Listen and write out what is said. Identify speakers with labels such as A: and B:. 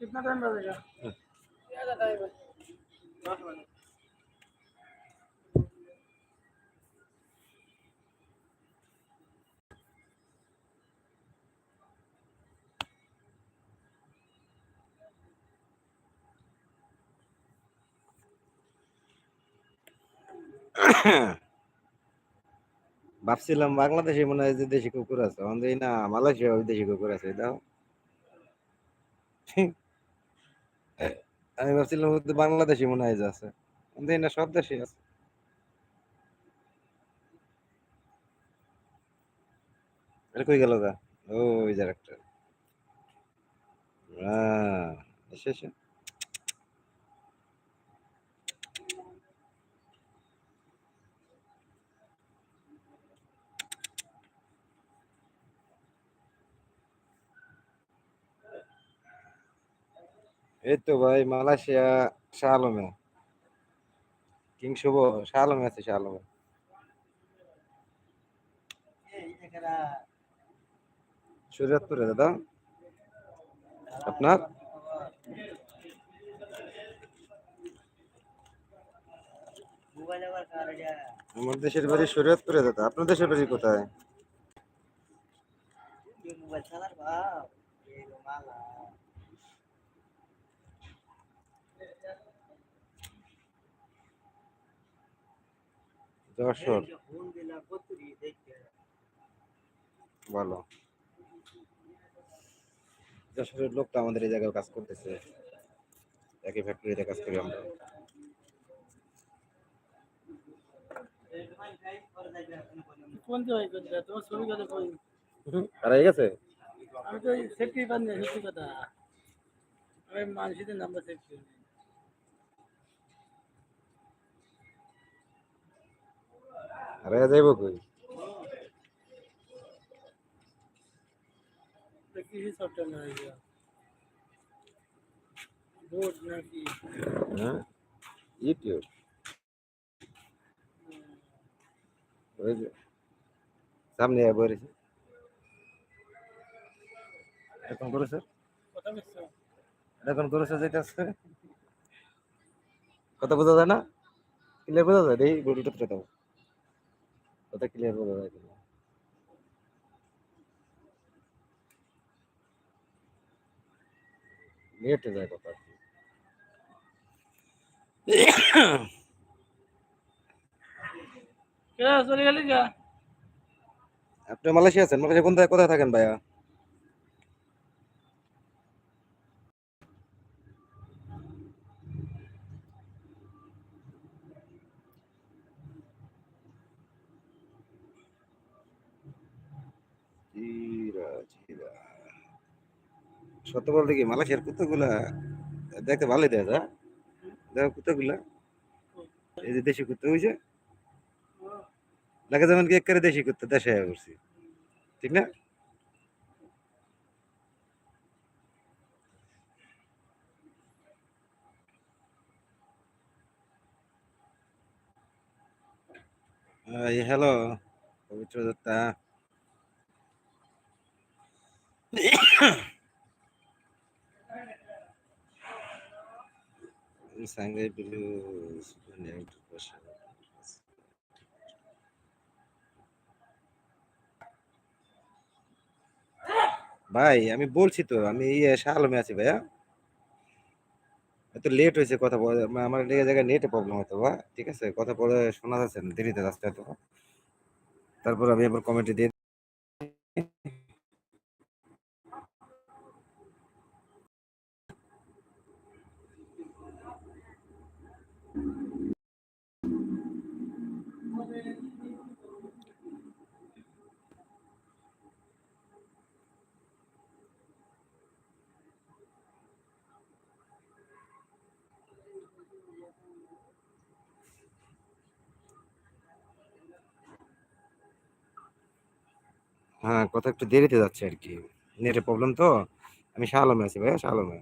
A: कितना टाइम लगेगा ज़्यादा टाइम है
B: ভাবছিলাম বাংলাদেশে মনে হয় যে দেশি কুকুর আছে আমাদের না মালয়েশিয়া দেশি কুকুর আছে দাও আমি ভাবছিলাম বাংলাদেশি মনে হয় যে আছে আমাদের না সব দেশে আছে। এটা কই গেল গা? ওই যে একটা আহ, এসে। এই তো ভাই মালয়েশিয়া শাহ আলমে কিং শুভ শাহ আলমে আছে শাহ আলমে দাদা। আপনার? আমার দেশের বাড়ি শরীয়তপুরে দাদা। আপনার দেশের বাড়ি কোথায়? যশোর ভালো। যশোরের লোক তো আমাদের এই জায়গায় কাজ করতেছে। একই ফ্যাক্টরিতে কাজ করি আমরা। কোন জায়গায় তোমার
A: আমি সেফটি সত্যি কথা। নাম্বার সেভ করি
B: হারাইয়া যাইব কই? হ্যাঁ, ইউটিউব। সামনে বলেছে এখন
A: করে স্যার?
B: এখন করে স্যার যেটা আছে? কথা বোঝা যায় না? ক্লিয়ার বোঝা যায়? এই বডিটা দাও। কথা ক্লিয়ার বোঝা রাখি লেট যায় কথা। আর
A: যা
B: আপনি মালয়েশিয়া আছেন? মালয়েশিয়া কোন কোথায় থাকেন ভাইয়া? জিরা জিরা। সত্য বলতে কি, মালয়েশিয়ার কুত্তাগুলা, দেখতে ভালোই দেয় যা। দেখো কুত্তাগুলা। এই যে দেশি কুত্তা হয়েছে লাগে যেমন কি একেবারে দেশি কুত্তা, দেশে করছি ঠিক না? হ্যালো, পবিত্র দত্তা। ভাই, আমি বলছি তো, আমি ইয়ে শাহ আছি ভাইয়া। এত লেট হয়েছে কথা বলে, আমার জায়গায় নেটে প্রবলেম হতো বা ঠিক আছে, কথা বলে শোনা যাচ্ছে না, দেরিতে যাচ্ছে হয়তো। তারপর আমি আবার কমেন্টে দিয়ে হ্যাঁ কথা একটু দেরিতে যাচ্ছে আর কি নেটের প্রবলেম তো। আমি শাহ আলমে আছি ভাইয়া শাহ আলমে